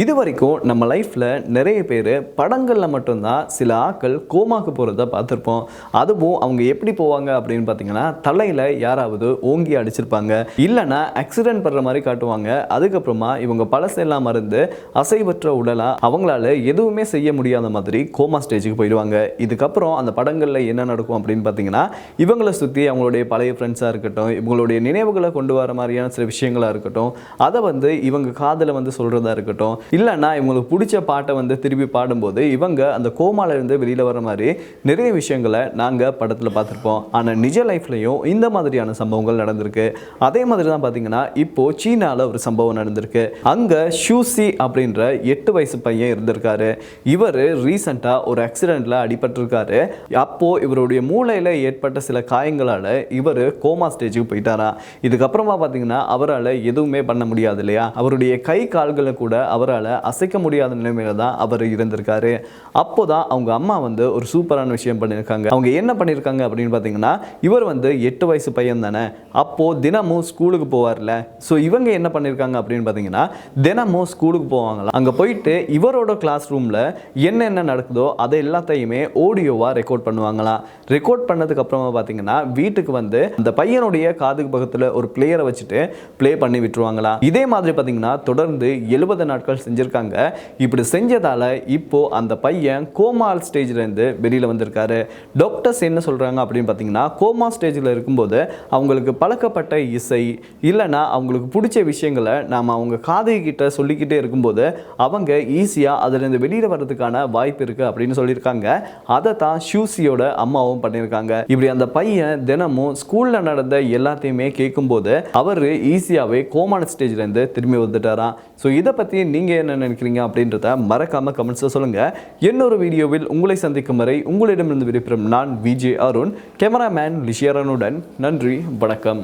இது வரைக்கும் நம்ம லைஃப்பில் நிறைய பேர் படங்களில் மட்டும்தான் சில ஆக்கள் கோமாக்கு போகிறத பார்த்துருப்போம். அதுவும் அவங்க எப்படி போவாங்க அப்படின்னு பார்த்தீங்கன்னா தலையில் யாராவது ஓங்கி அடிச்சிருப்பாங்க. இல்லைன்னா ஆக்சிடென்ட் படுற மாதிரி காட்டுவாங்க. அதுக்கப்புறமா இவங்க பழசெல்லாம் மருந்து அசைவற்ற உடலாக அவங்களால எதுவுமே செய்ய முடியாத மாதிரி கோமா ஸ்டேஜுக்கு போயிடுவாங்க. இதுக்கப்புறம் அந்த படங்களில் என்ன நடக்கும் அப்படின்னு பார்த்தீங்கன்னா இவங்களை சுற்றி அவங்களுடைய பழைய ஃப்ரெண்ட்ஸாக இருக்கட்டும் இவங்களுடைய நினைவுகளை கொண்டு வர மாதிரியான சில விஷயங்களாக இருக்கட்டும் அதை வந்து இவங்க காதில் வந்து சொல்கிறதா இருக்கட்டும் இல்லைன்னா இவங்களுக்கு பிடிச்ச பாட்டை வந்து திருப்பி பாடும்போது இவங்க அந்த கோமாலேருந்து வெளியில் வர மாதிரி நிறைய விஷயங்களை நாங்கள் படத்தில் பார்த்துருப்போம். ஆனால் நிஜ லைஃப்லையும் இந்த மாதிரியான சம்பவங்கள் நடந்திருக்கு. அதே மாதிரி தான் பார்த்தீங்கன்னா இப்போது சீனாவில் ஒரு சம்பவம் நடந்திருக்கு. அங்கே ஷூசி அப்படின்ற எட்டு வயசு பையன் இருந்திருக்காரு. இவர் ரீசண்டாக ஒரு ஆக்சிடெண்ட்டில் அடிபட்டிருக்காரு. அப்போது இவருடைய மூளையில் ஏற்பட்ட சில காயங்களால் இவர் கோமா ஸ்டேஜுக்கு போயிட்டாரா. இதுக்கப்புறமா பார்த்தீங்கன்னா அவரால் எதுவுமே பண்ண முடியாது இல்லையா? அவருடைய கை கால்களை கூட அவரால் அசைக்க முடியாத நிலைமையில தான் அவர் இருந்திருக்காரு. அப்போ தான் அவங்க அம்மா வந்து ஒரு சூப்பரான விஷயம் பண்ணியிருக்காங்க. அவங்க என்ன பண்ணியிருக்காங்க அப்படின்னு பார்த்தீங்கன்னா இவர் வந்து எட்டு வயசு பையன் தானே அப்போது தினமும் ஸ்கூலுக்கு போவார்ல. ஸோ இவங்க என்ன பண்ணியிருக்காங்க அப்படின்னு பார்த்தீங்கன்னா தினமும் ஸ்கூலுக்கு போவாங்களாம். அங்கே போயிட்டு இவரோட கிளாஸ் ரூமில் என்னென்ன நடக்குதோ அதை எல்லாத்தையுமே ஆடியோவாக ரெக்கார்ட் பண்ணுவாங்களாம். ரெக்கார்ட் பண்ணதுக்கு அப்புறமா பார்த்தீங்கன்னா வீட்டுக்கு வந்து அந்த பையனுடைய காதுக்கு பக்கத்தில் ஒரு பிளேயரை வச்சுட்டு ப்ளே பண்ணி விட்டுருவாங்களாம். இதே மாதிரி பார்த்தீங்கன்னா தொடர்ந்து எழுபது நாட்கள் செஞ்சுருக்காங்க. இப்படி செஞ்சதால் இப்போ அந்த பையன் கோமால் ஸ்டேஜ்லேருந்து வெளியில் வந்திருக்காரு. டாக்டர்ஸ் என்ன சொல்கிறாங்க அப்படின்னு பார்த்தீங்கன்னா கோமா ஸ்டேஜில் இருக்கும்போது அவங்களுக்கு பழக்கப்பட்ட இசை இல்லைனா அவங்களுக்கு பிடிச்ச விஷயங்களை நாம் அவங்க காதுகிட்ட சொல்லிக்கிட்டே இருக்கும்போது அவங்க ஈஸியாக அதுலேருந்து வெளியில் வர்றதுக்கான வாய்ப்பு இருக்குது அப்படின்னு சொல்லியிருக்காங்க. அதை தான் ஷூசியோட அம்மாவும் பண்ணியிருக்காங்க. இப்படி அந்த பையன் தினமும் ஸ்கூலில் நடந்த எல்லாத்தையுமே கேட்கும்போது அவர் ஈஸியாகவே கோமான ஸ்டேஜ்லேருந்து திரும்பி வந்துட்டாராம். ஸோ இதை பற்றி நீங்கள் என்ன நினைக்கிறீங்க அப்படின்றத மறக்காமல் கமெண்ட்ஸில் சொல்லுங்கள் இன்னொரு வீடியோவில் உங்களை சந்திக்கும் வரை உங்களிடமிருந்து விடைபெறும் நான் விஜே அருண் கேமராமேன் லிஷியரனுடன். நன்றி வணக்கம்.